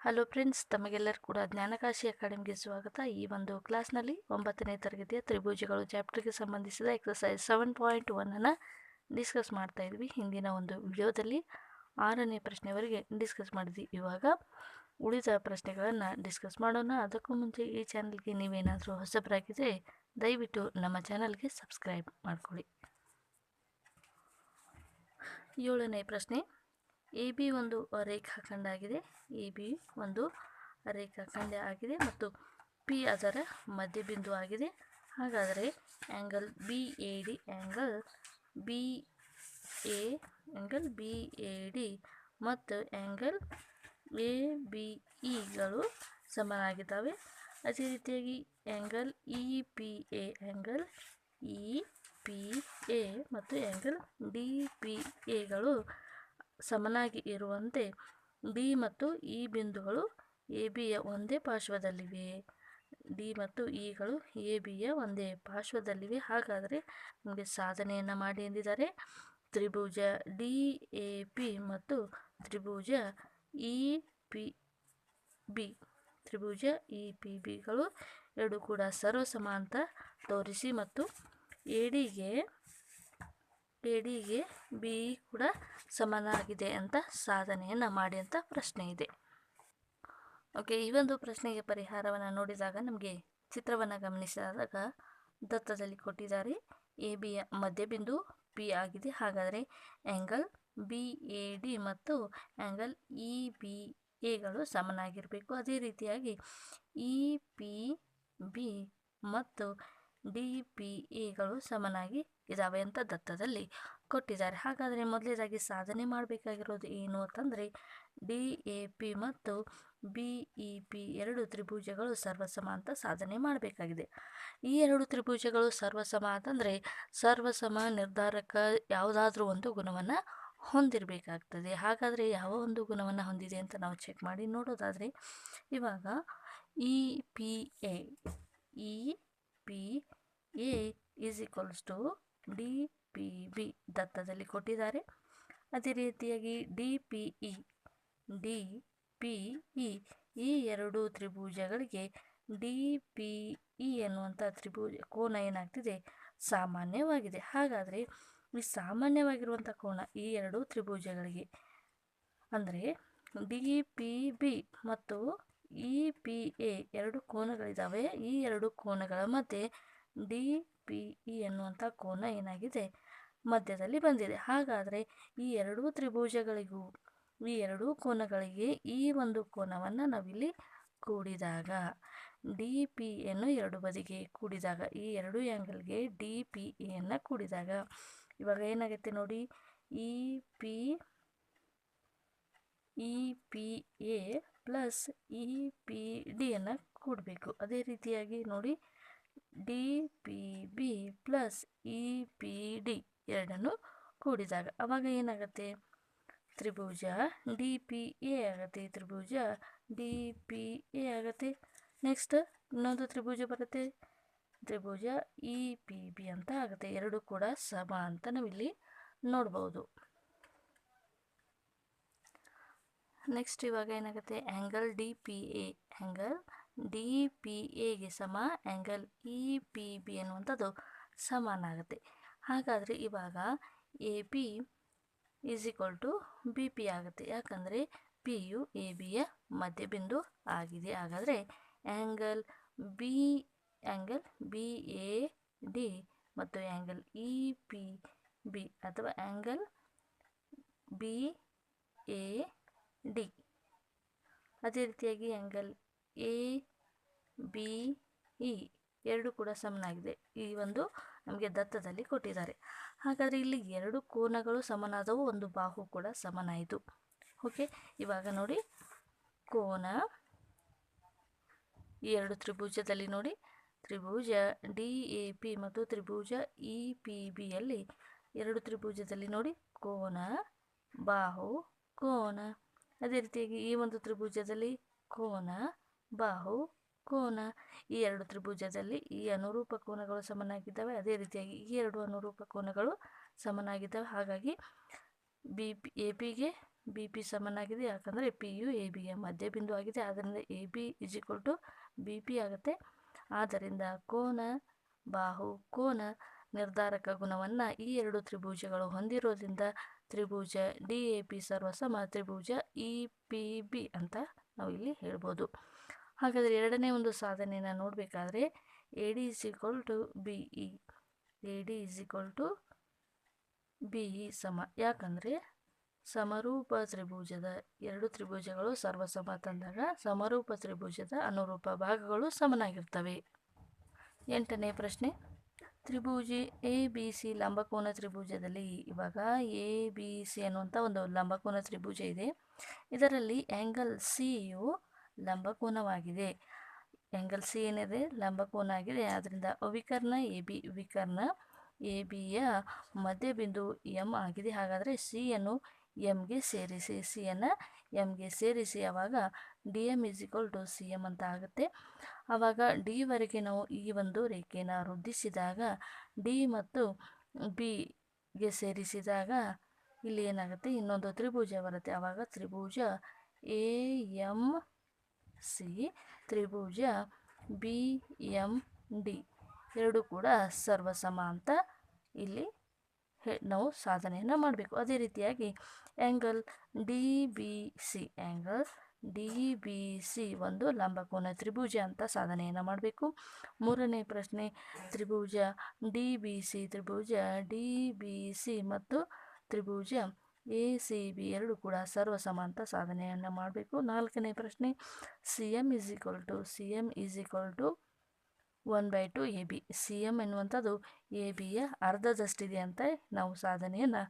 Hello friends ತಮಗೆಲ್ಲರೂ ಕೂಡ ಜ್ಞಾನಕಾಶಿ ಅಕಾಡೆಮಿಗೆ ಸ್ವಾಗತ. ಈ ಒಂದು ಕ್ಲಾಸ್ನಲ್ಲಿ ಒಂಬತ್ತನೇ ತರಗತಿಯ ತ್ರಿಭುಜಗಳು, ಚಾಪ್ಟರ್ಗೆ ಸಂಬಂಧಿಸಿದ ಎಕ್ಸಸೈಸ್ ಸೆವೆನ್ ಪಾಯಿಂಟ್ ಒನ್ನನ್ನು ಡಿಸ್ಕಸ್ ಮಾಡ್ತಾ ಇದ್ವಿ. ಹಿಂದಿನ ಒಂದು ವಿಡಿಯೋದಲ್ಲಿ ಆರನೇ ಪ್ರಶ್ನೆವರೆಗೆ ಡಿಸ್ಕಸ್ ಮಾಡಿದ್ವಿ. ಇವಾಗ ಉಳಿದ ಪ್ರಶ್ನೆಗಳನ್ನು ಡಿಸ್ಕಸ್ ಮಾಡೋಣ. ಅದಕ್ಕೂ ಮುಂಚೆ ಈ ಚಾನಲ್ಗೆ ನೀವೇನಾದರೂ ಹೊಸಬರಾಗಿದ್ದರೆ ದಯವಿಟ್ಟು ನಮ್ಮ ಚಾನಲ್ಗೆ ಸಬ್ಸ್ಕ್ರೈಬ್ ಮಾಡಿಕೊಳ್ಳಿ. ಏಳನೇ ಪ್ರಶ್ನೆ ಎ ಬಿ ಒಂದು ರೇಖಾಖಂಡ ಆಗಿದೆ ಎ ಬಿ ಒಂದು ರೇಖಾಖಂಡ ಆಗಿದೆ ಮತ್ತು ಪಿ ಅದರ ಮಧ್ಯಬಿಂದು ಆಗಿದೆ. ಹಾಗಾದರೆ angle B A D angle B A angle B A D ಮತ್ತು ಆ್ಯಂಗಲ್ ಎ ಬಿ ಇಗಳು ಸಮನಾಗಿದ್ದಾವೆ. ಅದೇ ರೀತಿಯಾಗಿ angle E P A angle E P A ಮತ್ತು ಆ್ಯಂಗಲ್ ಡಿ ಪಿ ಎಗಳು ಸಮನಾಗಿ ಇರುವಂತೆ ಡಿ ಮತ್ತು ಇ ಬಿಂದುಗಳು ಎ ಬಿಯ ಒಂದೇ ಪಾರ್ಶ್ವದಲ್ಲಿವೆ. ಡಿ ಮತ್ತು ಇಗಳು ಎ ಬಿಯ ಒಂದೇ ಪಾರ್ಶ್ವದಲ್ಲಿವೆ. ಹಾಗಾದರೆ ನಮಗೆ ಸಾಧನೆಯನ್ನು ಮಾಡಿ ಎಂದಿದ್ದಾರೆ. ತ್ರಿಭುಜ ಡಿ, ಎ, ಪಿ ಮತ್ತು ತ್ರಿಭುಜ ಇ, ಪಿ, ಬಿ. ತ್ರಿಭುಜ, ಇ, ಪಿ ಬಿಗಳು ಎರಡು ಕೂಡ ಸರ್ವ ತೋರಿಸಿ ಮತ್ತು ಎಡಿಗೆ ಎಡಿಗೆ ಬಿ ಕೂಡ ಸಮನಾಗಿದೆ ಅಂತ ಸಾಧನೆಯನ್ನು ಮಾಡಿ ಅಂತ ಪ್ರಶ್ನೆ ಇದೆ. ಓಕೆ, ಈ ಒಂದು ಪ್ರಶ್ನೆಗೆ ಪರಿಹಾರವನ್ನು ನೋಡಿದಾಗ ನಮಗೆ ಚಿತ್ರವನ್ನು ಗಮನಿಸಿದಾಗ ದತ್ತದಲ್ಲಿ ಕೊಟ್ಟಿದ್ದಾರೆ. ಎ ಬಿಯ ಮಧ್ಯಬಿಂದು ಪಿ ಆಗಿದೆ. ಹಾಗಾದರೆ ಆ್ಯಂಗಲ್ ಬಿ ಎ ಡಿ ಮತ್ತು ಆ್ಯಂಗಲ್ ಇ ಬಿ ಎಗಳು ಸಮನಾಗಿರಬೇಕು. ಅದೇ ರೀತಿಯಾಗಿ ಇ ಪಿ ಬಿ ಮತ್ತು ಡಿ ಪಿ ಎಗಳು ಸಮನಾಗಿ ಇದ್ದಾವೆ ಅಂತ ದತ್ತದಲ್ಲಿ ಕೊಟ್ಟಿದ್ದಾರೆ. ಹಾಗಾದರೆ ಮೊದಲನೇದಾಗಿ ಸಾಧನೆ ಮಾಡಬೇಕಾಗಿರೋದು ಏನು ಅಂತಂದರೆ ಡಿ ಎ ಪಿ ಮತ್ತು ಬಿ ಇ ಪಿ ಎರಡು ತ್ರಿಭುಜಗಳು ಸರ್ವಸಮ ಅಂತ ಸಾಧನೆ ಮಾಡಬೇಕಾಗಿದೆ. ಈ ಎರಡು ತ್ರಿಭುಜಗಳು ಸರ್ವಸಮ ಅಂತಂದರೆ ಸರ್ವಸಮ ನಿರ್ಧಾರಕ ಯಾವುದಾದ್ರೂ ಒಂದು ಗುಣವನ್ನು ಹೊಂದಿರಬೇಕಾಗ್ತದೆ. ಹಾಗಾದರೆ ಯಾವ ಒಂದು ಗುಣವನ್ನು ಹೊಂದಿದೆ ಅಂತ ನಾವು ಚೆಕ್ ಮಾಡಿ ನೋಡೋದಾದರೆ ಇವಾಗ E P A, E P A is equals to D P B ದತ್ತದಲ್ಲಿ ಕೊಟ್ಟಿದ್ದಾರೆ. ಅದೇ ರೀತಿಯಾಗಿ D P E D P E ಈ ಎರಡು ತ್ರಿಭುಜಗಳಿಗೆ ಡಿ ಪಿ ಇ ಎನ್ನುವಂಥ ತ್ರಿಭುಜ ಕೋನ ಏನಾಗ್ತಿದೆ? ಸಾಮಾನ್ಯವಾಗಿದೆ. ಹಾಗಾದರೆ ಈ ಸಾಮಾನ್ಯವಾಗಿರುವಂಥ ಕೋನ ಈ ಎರಡು ತ್ರಿಭುಜಗಳಿಗೆ ಅಂದರೆ ಡಿ ಪಿ ಬಿ ಮತ್ತು ಇ ಪಿ ಎ ಎರಡು ಕೋನಗಳಿದ್ದಾವೆ ಈ ಎರಡು ಕೋನಗಳ ಮಧ್ಯೆ ಡಿ ಪಿ ಇ ಎನ್ನುವಂಥ ಕೋನ ಏನಾಗಿದೆ? ಮಧ್ಯದಲ್ಲಿ ಬಂದಿದೆ. ಹಾಗಾದರೆ ಈ ಎರಡೂ ತ್ರಿಭುಜಗಳಿಗೂ, ಈ ಎರಡೂ ಕೋನಗಳಿಗೆ ಈ ಒಂದು ಕೋನವನ್ನು ನಾವಿಲ್ಲಿ ಕೂಡಿದಾಗ, ಡಿ ಪಿ ಎನ್ನು ಎರಡು ಬದಿಗೆ ಕೂಡಿದಾಗ, ಈ ಎರಡು ಆ್ಯಂಗಲ್ಗೆ ಡಿ ಪಿ ಎನ್ನು ಕೂಡಿದಾಗ, ಇವಾಗ ಏನಾಗುತ್ತೆ ನೋಡಿ E P E P A plus E P ಡಿಯನ್ನು ಕೂಡಬೇಕು. ಅದೇ ರೀತಿಯಾಗಿ ನೋಡಿ D P B plus E P D ಎರಡನ್ನು ಕೂಡಿದಾಗ ಅವಾಗ ಏನಾಗುತ್ತೆ? ತ್ರಿಭುಜ ಡಿ ಪಿ ಎ ಆಗುತ್ತೆ. ತ್ರಿಭುಜ ಡಿ ಪಿ ಎ ಆಗುತ್ತೆ. ನೆಕ್ಸ್ಟ್ ಇನ್ನೊಂದು ತ್ರಿಭುಜ ಬರುತ್ತೆ. ತ್ರಿಭುಜ ಇ ಪಿ ಬಿ ಅಂತ ಆಗುತ್ತೆ. ಎರಡು ಕೂಡ ಸಮ ಅಂತ ನಾವಿಲ್ಲಿ ನೋಡ್ಬೋದು. ನೆಕ್ಸ್ಟ್ ಇವಾಗ ಏನಾಗುತ್ತೆ? Angle D P A angle D P ಎಗೆ ಸಮ ಆ್ಯಂಗಲ್ ಇ ಪಿ ಬಿ ಅನ್ನುವಂಥದ್ದು ಸಮಾನಾಗುತ್ತೆ ಹಾಗಾದರೆ ಇವಾಗ A P is equal to B P ಆಗುತ್ತೆ. ಯಾಕಂದರೆ ಪಿ ಯು ಎ ಬಿಯ ಮಧ್ಯಬಿಂದು ಆಗಿದೆ. ಹಾಗಾದರೆ angle B angle B A D ಮತ್ತು ಆ್ಯಂಗಲ್ ಇ ಪಿ ಬಿ ಅಥವಾ ಆ್ಯಂಗಲ್ ಬಿ ಎ ಡಿ ಅದೇ ರೀತಿಯಾಗಿ ಆ್ಯಂಗಲ್ ಎ, ಬಿ, ಇ ಎರಡು ಕೂಡ ಸಮನಾಗಿದೆ. ಈ ಒಂದು ನಮಗೆ ದತ್ತದಲ್ಲಿ ಕೊಟ್ಟಿದ್ದಾರೆ. ಹಾಗಾದರೆ ಇಲ್ಲಿ ಎರಡು ಕೋನಗಳು ಸಮನಾದವು, ಒಂದು ಬಾಹು ಕೂಡ ಸಮನಾಯಿತು. ಓಕೆ, ಇವಾಗ ನೋಡಿ. ಕೋನ ಈ ಎರಡು ತ್ರಿಭುಜದಲ್ಲಿ ನೋಡಿ. ತ್ರಿಭುಜ ಡಿ ಎ ಪಿ ಮತ್ತು ತ್ರಿಭುಜ ಇ ಪಿ ಬಿಯಲ್ಲಿ ಎರಡು ತ್ರಿಭುಜದಲ್ಲಿ ನೋಡಿ. ಕೋನ, ಬಾಹು, ಕೋನ. ಅದೇ ರೀತಿಯಾಗಿ ಈ ಒಂದು ತ್ರಿಭುಜದಲ್ಲಿ ಕೋನ ಬಾಹು ಕೋನ. ಈ ಎರಡು ತ್ರಿಭುಜದಲ್ಲಿ ಈ ಅನುರೂಪ ಕೋನಗಳು ಸಮನಾಗಿದ್ದಾವೆ. ಅದೇ ರೀತಿಯಾಗಿ ಈ ಎರಡು ಅನುರೂಪ ಕೋನಗಳು ಸಮನಾಗಿದ್ದಾವೆ. ಹಾಗಾಗಿ ಬಿ ಪಿ, ಎ ಪಿಗೆ ಬಿ ಪಿ ಸಮನಾಗಿದೆ. ಯಾಕಂದರೆ ಪಿ ಯು, ಎ ಬಿಯ ಮಧ್ಯಬಿಂದು ಆಗಿದೆ. ಆದ್ದರಿಂದ A B is equal to B P ಆಗುತ್ತೆ. ಆದ್ದರಿಂದ ಕೋನ, ಬಾಹು ಕೋನ ನಿರ್ಧಾರಕ ಗುಣವನ್ನು ಈ ಎರಡು ತ್ರಿಭುಜಗಳು ಹೊಂದಿರೋದ್ರಿಂದ ತ್ರಿಭುಜ ಡಿ ಎ ಪಿ ಸರ್ವಸಮ ತ್ರಿಭುಜ ಇ ಪಿ ಬಿ ಅಂತ ನಾವು ಇಲ್ಲಿ ಹೇಳ್ಬೋದು. ಹಾಗಾದರೆ ಎರಡನೇ ಒಂದು ಸಾಧನೆಯನ್ನು ನೋಡಬೇಕಾದ್ರೆ A D is equal to B E A D is equal to B E ಸಮ. ಯಾಕಂದರೆ ಸಮರೂಪ ತ್ರಿಭುಜದ ಎರಡು ತ್ರಿಭುಜಗಳು ಸರ್ವಸಮ ತಂದಾಗ ಸಮರೂಪ ತ್ರಿಭುಜದ ಅನುರೂಪ ಭಾಗಗಳು ಸಮನಾಗಿರ್ತವೆ. ಎಂಟನೇ ಪ್ರಶ್ನೆ. ತ್ರಿಭುಜ ಎ ಬಿ ಸಿ ಲಂಬಕೋನ ತ್ರಿಭುಜದಲ್ಲಿ ಇವಾಗ ಎ ಬಿ ಸಿ ಅನ್ನುವಂಥ ಒಂದು ಲಂಬಕೋನ ತ್ರಿಭುಜ ಇದೆ. ಇದರಲ್ಲಿ ಆ್ಯಂಗಲ್ ಸಿಯು ಲಂಬಕೋನವಾಗಿದೆ. ಎಂಗಲ್ ಸಿ ಏನಿದೆ? ಲಂಬಕೋನ ಆಗಿದೆ. ಆದ್ದರಿಂದ ಅವಿಕರ್ಣ ಎ ಬಿ ವಿಕರ್ಣ ಎ ಬಿಯ ಮಧ್ಯಬಿಂದು ಎಂ ಆಗಿದೆ. ಹಾಗಾದರೆ ಸಿಯನ್ನು ಎಮ್ಗೆ ಸೇರಿಸಿ, ಸಿ ಸಿಯನ್ನು ಎಮ್ಗೆ ಸೇರಿಸಿ. ಆವಾಗ D M is equal to C M ಅಂತ ಆಗುತ್ತೆ. ಆವಾಗ ಡಿವರೆಗೆ ನಾವು ಈ ಒಂದು ರೇಖೆಯನ್ನು ವೃದ್ಧಿಸಿದಾಗ, ಡಿ ಮತ್ತು ಬಿಗೆ ಸೇರಿಸಿದಾಗ ಇಲ್ಲಿ ಏನಾಗುತ್ತೆ? ಇನ್ನೊಂದು ತ್ರಿಭುಜ ಬರುತ್ತೆ. ಆವಾಗ ತ್ರಿಭುಜ ಎ ಎಂ ಸಿ, ತ್ರಿಭುಜ, ಬಿ, ಎಂ, ಡಿ ಎರಡು ಕೂಡ ಸರ್ವಸಮ ಅಂತ ಇಲ್ಲಿ ನಾವು ಸಾಧನೆಯನ್ನು ಮಾಡಬೇಕು. ಅದೇ ರೀತಿಯಾಗಿ angle D B C angle D B C ಒಂದು ಲಂಬಕೋನ ತ್ರಿಭುಜ ಅಂತ ಸಾಧನೆಯನ್ನು ಮಾಡಬೇಕು. ಮೂರನೇ ಪ್ರಶ್ನೆ, ತ್ರಿಭುಜ ಡಿ ಬಿ ಸಿ ತ್ರಿಭುಜ ಡಿ ಬಿ ಸಿ ಮತ್ತು ತ್ರಿಭುಜ ಎ ಸಿ ಬಿ ಎರಡು ಕೂಡ ಸರ್ವ ಅಂತ ಸಾಧನೆಯನ್ನು ಮಾಡಬೇಕು. ನಾಲ್ಕನೇ ಪ್ರಶ್ನೆ C M is equal to C M is equal to one by two A B C M ಎನ್ನುವಂಥದ್ದು ಎ ಬಿಯ ಅರ್ಧದಷ್ಟಿದೆ ಅಂತ ನಾವು ಸಾಧನೆಯನ್ನು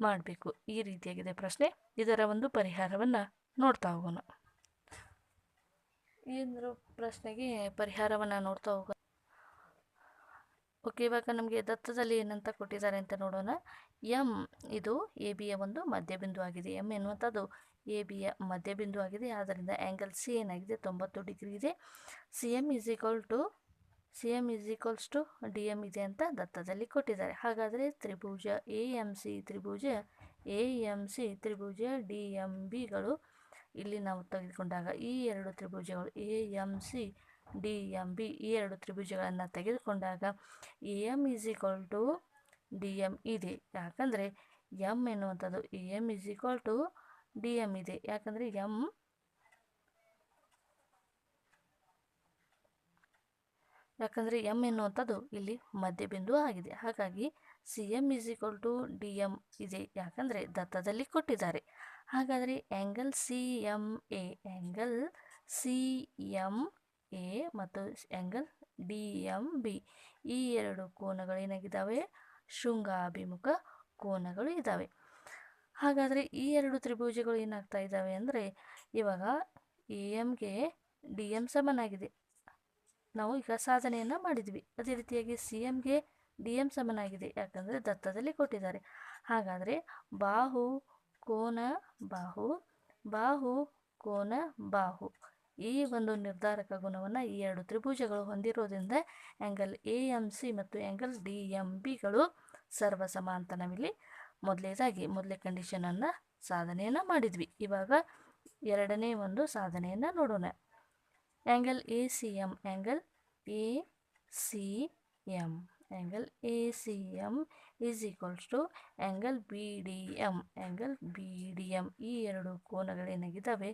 ಮಾಡಬೇಕು. ಈ ರೀತಿಯಾಗಿದೆ ಪ್ರಶ್ನೆ. ಇದರ ಒಂದು ಪರಿಹಾರವನ್ನು ನೋಡ್ತಾ ಹೋಗೋಣ. ಈ ಪ್ರಶ್ನೆಗೆ ಪರಿಹಾರವನ್ನು ನೋಡ್ತಾ ಹೋಗೋಣ? ಓಕೆ, ಇವಾಗ ನಮಗೆ ದತ್ತದಲ್ಲಿ ಏನಂತ ಕೊಟ್ಟಿದ್ದಾರೆ ಅಂತ ನೋಡೋಣ. ಎಂ ಇದು ಎ ಬಿಯ ಒಂದು ಮಧ್ಯಬಿಂದು ಆಗಿದೆ. ಎಂ ಎನ್ನುವಂಥದ್ದು ಎ ಬಿಯ ಮಧ್ಯಬಿಂದು ಆಗಿದೆ. ಆದ್ದರಿಂದ ಆ್ಯಂಗಲ್ ಸಿ ಏನಾಗಿದೆ? ತೊಂಬತ್ತು ಡಿಗ್ರಿ ಇದೆ. C M is equal to C M is equals to D M ಇದೆ ಅಂತ ದತ್ತದಲ್ಲಿ ಕೊಟ್ಟಿದ್ದಾರೆ. ಹಾಗಾದರೆ ತ್ರಿಭುಜ ಎ ಎಂ ಸಿ ತ್ರಿಭುಜ ಎ ಎಂ ಸಿ ತ್ರಿಭುಜ ಡಿ ಎಂ ಬಿಗಳು ಇಲ್ಲಿ ನಾವು ತೆಗೆದುಕೊಂಡಾಗ ಈ ಎರಡು ತ್ರಿಭುಜಗಳು A M C D M B ಈ ಎರಡು ತ್ರಿಭುಜಗಳನ್ನು ತೆಗೆದುಕೊಂಡಾಗ E M is equal to D M ಇದೆ. ಯಾಕಂದರೆ ಎಂ ಎನ್ನುವಂಥದ್ದು E M is equal to D M ಇದೆ. ಯಾಕಂದರೆ ಎಂ ಯಾಕಂದರೆ ಎಂ ಎನ್ನುವಂಥದ್ದು ಇಲ್ಲಿ ಮಧ್ಯಬಿಂದು ಆಗಿದೆ. ಹಾಗಾಗಿ C M is equal to D M ಇದೆ. ಯಾಕಂದರೆ ದತ್ತದಲ್ಲಿ ಕೊಟ್ಟಿದ್ದಾರೆ. ಹಾಗಾದರೆ angle C M A angle C M A ಮತ್ತು ಆ್ಯಂಗಲ್ ಡಿ ಎಂ ಬಿ ಈ ಎರಡು ಕೋನಗಳು ಏನಾಗಿದ್ದಾವೆ? ಶೃಂಗಾಭಿಮುಖ ಕೋನಗಳು ಇದ್ದಾವೆ. ಹಾಗಾದರೆ ಈ ಎರಡು ತ್ರಿಭುಜಗಳು ಏನಾಗ್ತಾ ಇದ್ದಾವೆ ಅಂದರೆ ಇವಾಗ ಎ ಎಮ್ಗೆ ಡಿ ಎಂ ಸಮನಾಗಿದೆ. ನಾವು ಈಗ ಸಾಧನೆಯನ್ನು ಮಾಡಿದ್ವಿ. ಅದೇ ರೀತಿಯಾಗಿ ಸಿ ಎಮ್ಗೆ ಡಿ ಎಂ ಸಮನಾಗಿದೆ. ಯಾಕಂದರೆ ದತ್ತದಲ್ಲಿ ಕೊಟ್ಟಿದ್ದಾರೆ. ಹಾಗಾದರೆ ಬಾಹು ಕೋನ ಬಾಹು ಬಾಹು ಕೋನ ಬಾಹು ಈ ಒಂದು ನಿರ್ಧಾರಕ ಗುಣವನ್ನು ಈ ಎರಡು ತ್ರಿಭುಜಗಳು ಹೊಂದಿರೋದ್ರಿಂದ ಆ್ಯಂಗಲ್ ಎ ಎಂ ಸಿ ಮತ್ತು ಆ್ಯಂಗಲ್ ಡಿ ಎಂ ಬಿಗಳು ಸರ್ವಸಮ ಅಂತ ಮೊದಲೇದಾಗಿ ಮೊದಲೇ ಕಂಡೀಷನನ್ನು ಸಾಧನೆಯನ್ನು ಮಾಡಿದ್ವಿ. ಇವಾಗ ಎರಡನೇ ಒಂದು ಸಾಧನೆಯನ್ನು ನೋಡೋಣ. Angle A C M angle A C M angle A C M is equals to angle B D M angle B D M ಈ ಎರಡು ಕೋನಗಳೇನಾಗಿದ್ದಾವೆ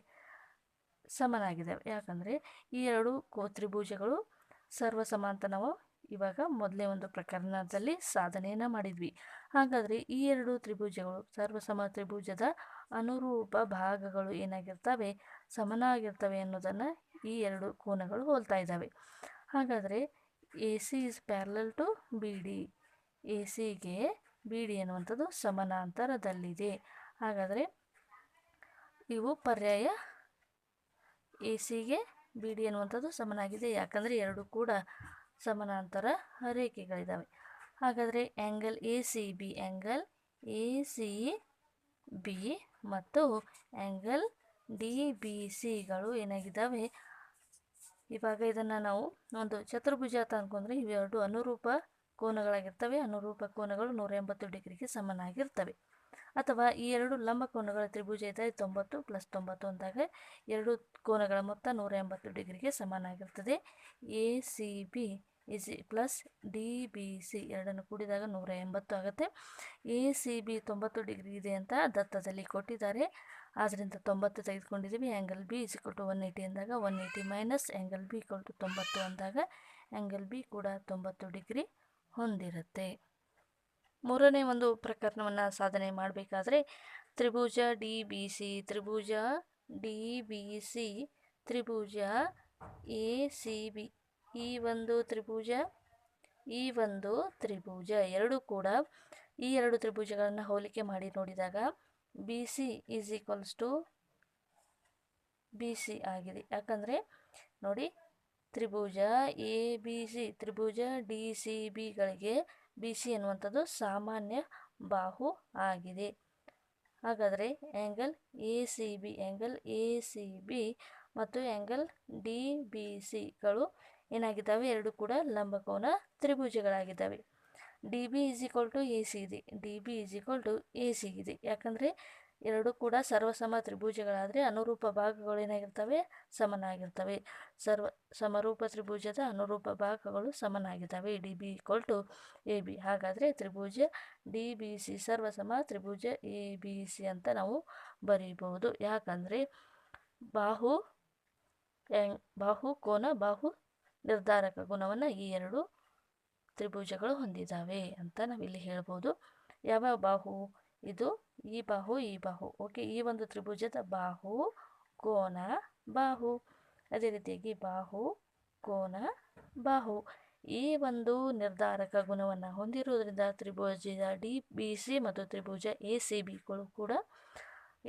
ಸಮನಾಗಿದ್ದಾವೆ ಯಾಕಂದರೆ ಈ ಎರಡು ಕೋ ತ್ರಿಭುಜಗಳು ಸರ್ವಸಮ ಅಂತ ನಾವು ಇವಾಗ ಮೊದಲೇ ಒಂದು ಪ್ರಕರಣದಲ್ಲಿ ಸಾಧನೆಯನ್ನು ಮಾಡಿದ್ವಿ. ಹಾಗಾದರೆ ಈ ಎರಡು ತ್ರಿಭುಜಗಳು, ಸರ್ವಸಮ ತ್ರಿಭುಜದ ಅನುರೂಪ ಭಾಗಗಳು ಏನಾಗಿರ್ತವೆ, ಸಮನಾಗಿರ್ತವೆ ಅನ್ನೋದನ್ನು ಈ ಎರಡು ಕೋನಗಳು ಹೋಲ್ತಾ ಇದ್ದಾವೆ. ಹಾಗಾದರೆ A C is parallel to B D. A ಸಿಗೆ ಬಿ ಡಿ ಅನ್ನುವಂಥದ್ದು ಸಮಾನಾಂತರದಲ್ಲಿದೆ. ಹಾಗಾದರೆ ಇವು ಪರ್ಯಾಯ ಎ ಸಿಗೆ ಬಿ ಡಿ ಅನ್ನುವಂಥದ್ದು ಸಮನಾಗಿದೆ. ಯಾಕಂದರೆ ಎರಡು ಕೂಡ ಸಮಾನಾಂತರ ರೇಖೆಗಳಿದ್ದಾವೆ ಹಾಗಾದರೆ angle A C B angle A C B ಮತ್ತು ಆ್ಯಂಗಲ್ ಡಿ ಬಿ ಸಿಗಳು ಏನಾಗಿದ್ದಾವೆ ಇವಾಗ ಇದನ್ನು ನಾವು ಒಂದು ಚತುರ್ಭುಜ ಅಂತ ಅಂದ್ಕೊಂಡ್ರೆ ಇವೆರಡು ಅನುರೂಪ ಕೋನಗಳಾಗಿರ್ತವೆ. ಅನುರೂಪ ಕೋನಗಳು ನೂರ ಎಂಬತ್ತು ಡಿಗ್ರಿಗೆ ಸಮನಾಗಿರ್ತವೆ. ಅಥವಾ ಈ ಎರಡು ಲಂಬ ಕೋನಗಳ ತ್ರಿಭುಜ ಇದ್ದರೆ ತೊಂಬತ್ತು ಪ್ಲಸ್ ತೊಂಬತ್ತು ಅಂದಾಗ ಎರಡು ಕೋನಗಳ ಮೊತ್ತ ನೂರ ಎಂಬತ್ತು ಡಿಗ್ರಿಗೆ ಸಮನಾಗಿರ್ತದೆ A, C, B is plus D, B, C ಎರಡನ್ನು ಕೂಡಿದಾಗ ನೂರ ಎಂಬತ್ತು ಆಗುತ್ತೆ. ಎ, ಸಿ, ಬಿ ತೊಂಬತ್ತು ಡಿಗ್ರಿ ಇದೆ ಅಂತ ದತ್ತದಲ್ಲಿ ಕೊಟ್ಟಿದ್ದಾರೆ. ಆದ್ದರಿಂದ ತೊಂಬತ್ತು ತೆಗೆದುಕೊಂಡಿದ್ದೀವಿ. Angle B is to one eighty ಅಂದಾಗ one eighty minus angle B to ತೊಂಬತ್ತು ಅಂದಾಗ ಆ್ಯಂಗಲ್ ಬಿ ಕೂಡ ತೊಂಬತ್ತು ಡಿಗ್ರಿ ಹೊಂದಿರುತ್ತೆ. ಮೂರನೇ ಒಂದು ಪ್ರಕರಣವನ್ನು ಸಾಧನೆ ಮಾಡಬೇಕಾದ್ರೆ ತ್ರಿಭುಜ ಡಿ ಬಿ ಸಿ ತ್ರಿಭುಜ ಡಿ ಬಿ ಸಿ ತ್ರಿಭುಜ ಎ ಸಿ ಬಿ ಈ ಒಂದು ತ್ರಿಭುಜ, ಈ ಒಂದು ತ್ರಿಭುಜ ಎರಡು ಕೂಡ ಈ ಎರಡು ತ್ರಿಭುಜಗಳನ್ನು ಹೋಲಿಕೆ ಮಾಡಿ ನೋಡಿದಾಗ B C is equals to B C ಆಗಿದೆ. ಯಾಕಂದರೆ ನೋಡಿ, ತ್ರಿಭುಜ ಎ ಬಿ ಸಿ ತ್ರಿಭುಜ ಡಿ ಸಿ ಬಿಗಳಿಗೆ ಬಿ ಸಿ ಎನ್ನುವಂಥದ್ದು ಸಾಮಾನ್ಯ ಬಾಹು ಆಗಿದೆ. ಹಾಗಾದರೆ angle A C B angle A C B ಮತ್ತು ಆ್ಯಂಗಲ್ ಡಿ ಬಿ ಸಿಗಳು ಏನಾಗಿದ್ದಾವೆ? ಎರಡು ಕೂಡ ಲಂಬಕೋನ ತ್ರಿಭುಜಗಳಾಗಿದ್ದಾವೆ. D B is equal to A C ಇದೆ. D B is equal to A C ಇದೆ. ಯಾಕಂದರೆ ಎರಡು ಕೂಡ ಸರ್ವಸಮ ತ್ರಿಭುಜಗಳಾದರೆ ಅನುರೂಪ ಭಾಗಗಳು ಏನಾಗಿರ್ತವೆ? ಸಮನಾಗಿರ್ತವೆ. ಸರ್ವ ಸಮರೂಪ ತ್ರಿಭುಜದ ಅನುರೂಪ ಭಾಗಗಳು ಸಮನಾಗಿದ್ದಾವೆ. D B equal to A B. ಹಾಗಾದರೆ ತ್ರಿಭುಜ ಡಿ ಬಿ ಸಿ ಸರ್ವಸಮ ತ್ರಿಭುಜ ಎ ಬಿ ಸಿ ಅಂತ ನಾವು ಬರೀಬಹುದು. ಯಾಕಂದರೆ ಬಾಹು ಬಾಹು ಕೋನ ಬಾಹು ನಿರ್ಧಾರಕ ಗುಣವನ್ನು ಈ ಎರಡು ತ್ರಿಭುಜಗಳು ಹೊಂದಿದ್ದಾವೆ ಅಂತ ನಾವಿಲ್ಲಿ ಹೇಳ್ಬೋದು. ಯಾವ ಬಾಹು ಇದು ಈ ಬಾಹು ಈ ಬಾಹು. ಓಕೆ ಈ ಒಂದು ತ್ರಿಭುಜದ ಬಾಹು, ಕೋನ ಬಾಹು. ಅದೇ ರೀತಿಯಾಗಿ ಬಾಹು, ಕೋನ ಬಾಹು. ಈ ಒಂದು ನಿರ್ಧಾರಕ ಗುಣವನ್ನು ಹೊಂದಿರುವುದರಿಂದ ತ್ರಿಭುಜದ ಡಿ ಬಿ ಸಿ ಮತ್ತು ತ್ರಿಭುಜ ಎ ಸಿ ಬಿಗಳು ಕೂಡ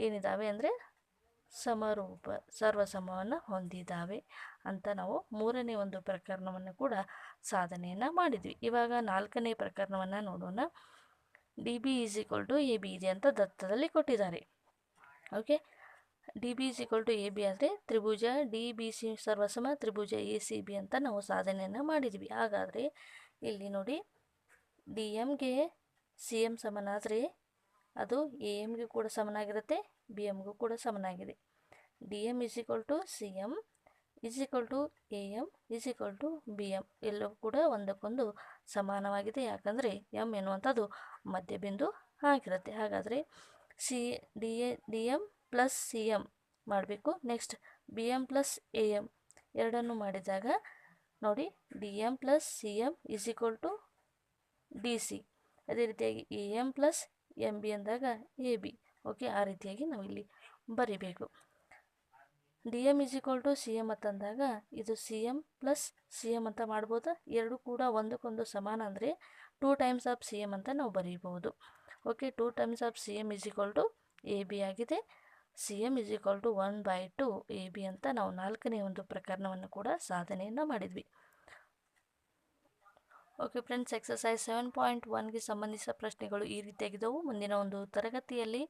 ಏನಿದ್ದಾವೆ ಅಂದರೆ ಸಮರೂಪ ಸರ್ವಸಮವನ್ನು ಹೊಂದಿದ್ದಾವೆ ಅಂತ ನಾವು ಮೂರನೇ ಒಂದು ಪ್ರಕರಣವನ್ನು ಕೂಡ ಸಾಧನೆಯನ್ನು ಮಾಡಿದ್ವಿ. ಇವಾಗ ನಾಲ್ಕನೇ ಪ್ರಕರಣವನ್ನು ನೋಡೋಣ. D B is equal to A B ಇದೆ ಅಂತ ದತ್ತದಲ್ಲಿ ಕೊಟ್ಟಿದ್ದಾರೆ. Okay D B is equal to A B ಆದರೆ ತ್ರಿಭುಜ ಡಿ ಬಿ ಸಿ ಸರ್ವಸಮ, ತ್ರಿಭುಜ ಎ ಸಿ ಬಿ ಅಂತ ನಾವು ಸಾಧನೆಯನ್ನು ಮಾಡಿದ್ವಿ. ಹಾಗಾದರೆ ಇಲ್ಲಿ ನೋಡಿ ಡಿ ಎಮ್ಗೆ ಸಿ ಎಂ ಸಮನಾದರೆ ಅದು ಎ ಎಮ್ಗೆ ಕೂಡ ಸಮನಾಗಿರುತ್ತೆ ಬಿ ಎಮ್ಗೂ ಕೂಡ ಸಮನಾಗಿದೆ. D M is equal to C M is equal to A M is equal to B M ಎಲ್ಲವೂ ಕೂಡ ಒಂದಕ್ಕೊಂದು ಸಮಾನವಾಗಿದೆ. ಯಾಕಂದರೆ ಎಂ ಎನ್ನುವಂಥದ್ದು ಮಧ್ಯಬಿಂದು ಆಗಿರುತ್ತೆ. ಹಾಗಾದರೆ C D A D M plus C M ಮಾಡಬೇಕು. Next B M plus A M ಎರಡನ್ನು ಮಾಡಿದಾಗ ನೋಡಿ D M plus C M is equal to D C ಅದೇ ರೀತಿಯಾಗಿ A M plus M B ಅಂದಾಗ ಎ ಬಿ ಓಕೆ ಆ ರೀತಿಯಾಗಿ ನಾವು ಇಲ್ಲಿ ಬರಿಬೇಕು. D M is equal to C M ಅಂತಂದಾಗ ಇದು C M plus C M ಅಂತ ಮಾಡ್ಬೋದು. ಎರಡು ಕೂಡ ಒಂದಕ್ಕೊಂದು ಸಮಾನ ಅಂದರೆ two times of C M ಅಂತ ನಾವು ಬರೀಬಹುದು. Okay two times of C M is equal to A B ಆಗಿದೆ. C M is equal to one by two A B ಅಂತ ನಾವು ನಾಲ್ಕನೇ ಒಂದು ಪ್ರಕರಣವನ್ನು ಕೂಡ ಸಾಧನೆಯನ್ನು ಮಾಡಿದ್ವಿ. Okay friends exercise seven point ಒನ್ಗೆ ಸಂಬಂಧಿಸಿದ ಪ್ರಶ್ನೆಗಳು ಈ ರೀತಿಯಾಗಿದ್ದವು ಮುಂದಿನ ಒಂದು ತರಗತಿಯಲ್ಲಿ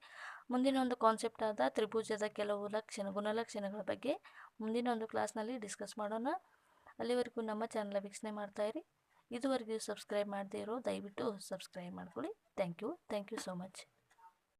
ಮುಂದಿನ ಒಂದು ಕಾನ್ಸೆಪ್ಟ್ ಆದ ತ್ರಿಭುಜದ ಕೆಲವು ಲಕ್ಷಣ, ಗುಣಲಕ್ಷಣಗಳ ಬಗ್ಗೆ ಮುಂದಿನ ಒಂದು ಕ್ಲಾಸ್ನಲ್ಲಿ ಡಿಸ್ಕಸ್ ಮಾಡೋಣ. ಅಲ್ಲಿವರೆಗೂ ನಮ್ಮ ಚಾನಲ್ ವೀಕ್ಷಣೆ ಮಾಡ್ತಾಯಿರಿ ಇದುವರೆಗೂ ಸಬ್ಸ್ಕ್ರೈಬ್ ಮಾಡದೇ ಇರೋ ದಯವಿಟ್ಟು ಸಬ್ಸ್ಕ್ರೈಬ್ ಮಾಡ್ಕೊಳ್ಳಿ. Thank you thank you so much